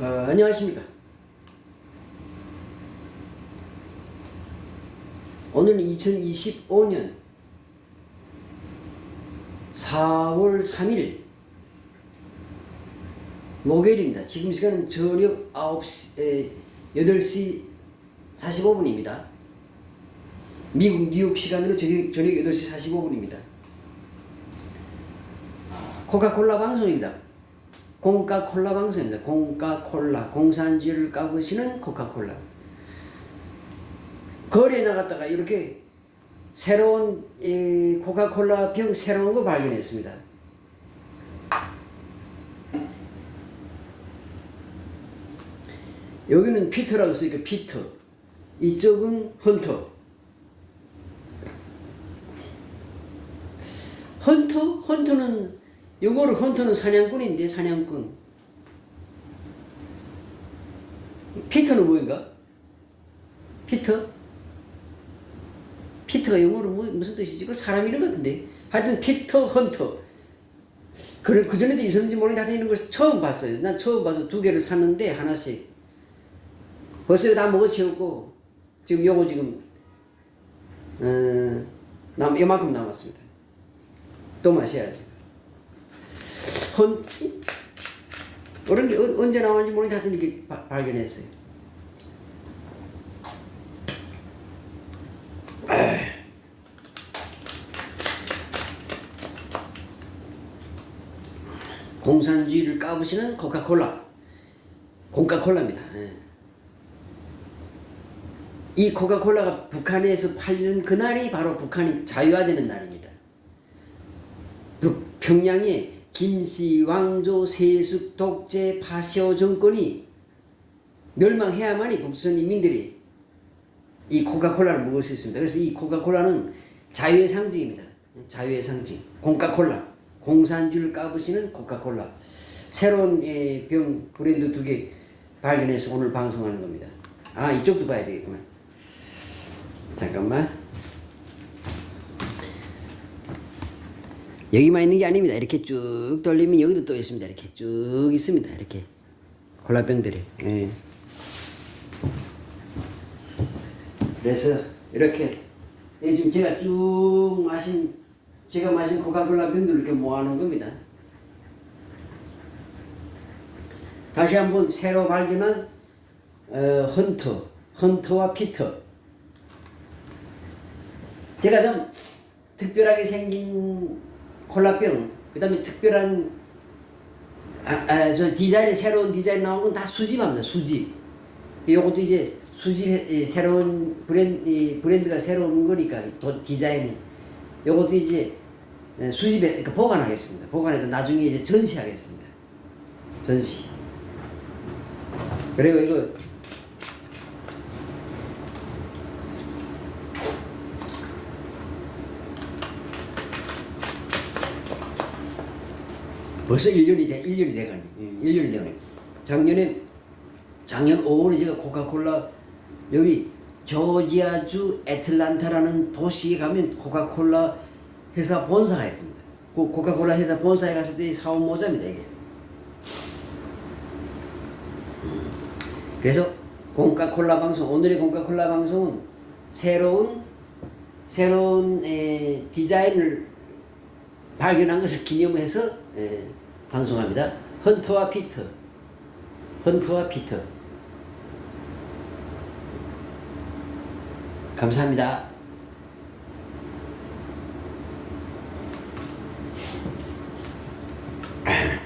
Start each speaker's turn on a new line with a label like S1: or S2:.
S1: 어, 안녕하십니까. 오늘은 2025년 4월 3일 목요일입니다. 지금 시간은 저녁 9시, 에, 8시 45분입니다. 미국 뉴욕 시간으로 저녁, 저녁 8시 45분입니다. 코카콜라 방송입니다. 공카콜라 방송입니다. 공카콜라 공산주의를 까부시는 코카콜라. 거리에 나갔다가 이렇게 새로운 이 코카콜라 병 새로운 거 발견했습니다. 여기는 피터라고 쓰니까 피터. 이쪽은 헌터. 헌터? 헌터는 요거를 헌터는 사냥꾼인데 사냥꾼. 피터는 뭐인가? 피터? 피터가 영어로 뭐, 무슨 뜻이지? 그 사람 이름 같은데. 하여튼 피터 헌터. 그래 그 전에도 있었는지 모르겠는데 하여튼 이런 걸 처음 봤어요. 난 처음 봐서 두 개를 샀는데 하나씩. 벌써 다 먹어치웠고 지금 요거 지금 어, 남 요만큼 남았습니다. 또 마셔야지. 헌 그런 게 어- 언제 나왔는지 모르겠는데 하여튼 이렇게 바- 발견했어요. 공산주의를 까부시는 코카콜라. 공카콜라입니다. 예. 이 코카콜라가 북한에서 팔리는 그날이 바로 북한이 자유화되는 날입니다. 북- 평양에 김씨, 왕조, 세습, 독재, 파시오 정권이 멸망해야만이 북선 인민들이 이 코카콜라를 먹을 수 있습니다. 그래서 이 코카콜라는 자유의 상징입니다. 자유의 상징. 공카콜라. 공산주를 까부시는 코카콜라. 새로운 예, 병 브랜드 두 개 발견해서 오늘 방송하는 겁니다. 아 이쪽도 봐야 되겠구나. 잠깐만. 여기만 있는 게 아닙니다. 이렇게 쭉 돌리면 여기도 또 있습니다. 이렇게 쭉 있습니다. 이렇게 콜라병들이. 예. 그래서 이렇게 예, 지금 제가 쭉 마신 제가 마신 코카콜라 병들 이렇게 모아놓은 겁니다. 다시 한번 새로 발견한 어, 헌터, 헌터와 피터. 제가 좀 특별하게 생긴 콜라병, 그 다음에 특별한 아, 아, 저 디자인이 새로운 디자인 나온 건 다 수집합니다. 수집. 요것도 이제 수집 이 새로운 브랜드 이 브랜드가 새로운 거니까 또 디자인이 요것도 이제 예, 수집해 그러니까 보관하겠습니다. 보관해서 나중에 이제 전시하겠습니다. 전시. 그리고 이거 벌써 1년이 돼, 1년이 돼가네. 1년이 돼가네. 작년에, 작년 5월에 제가 코카콜라, 여기 조지아주 애틀란타라는 도시에 가면 코카콜라 회사 본사가 있습니다. 그 코카콜라 회사 본사에 갔을 때 사온 모자입니다, 이게. 음. 그래서 공카콜라 방송, 오늘의 공카콜라 방송은 새로운, 새로운 에, 디자인을 발견한 것을 기념해서 예, 방송합니다. 헌터와 피터. 헌터와 피터. 감사합니다.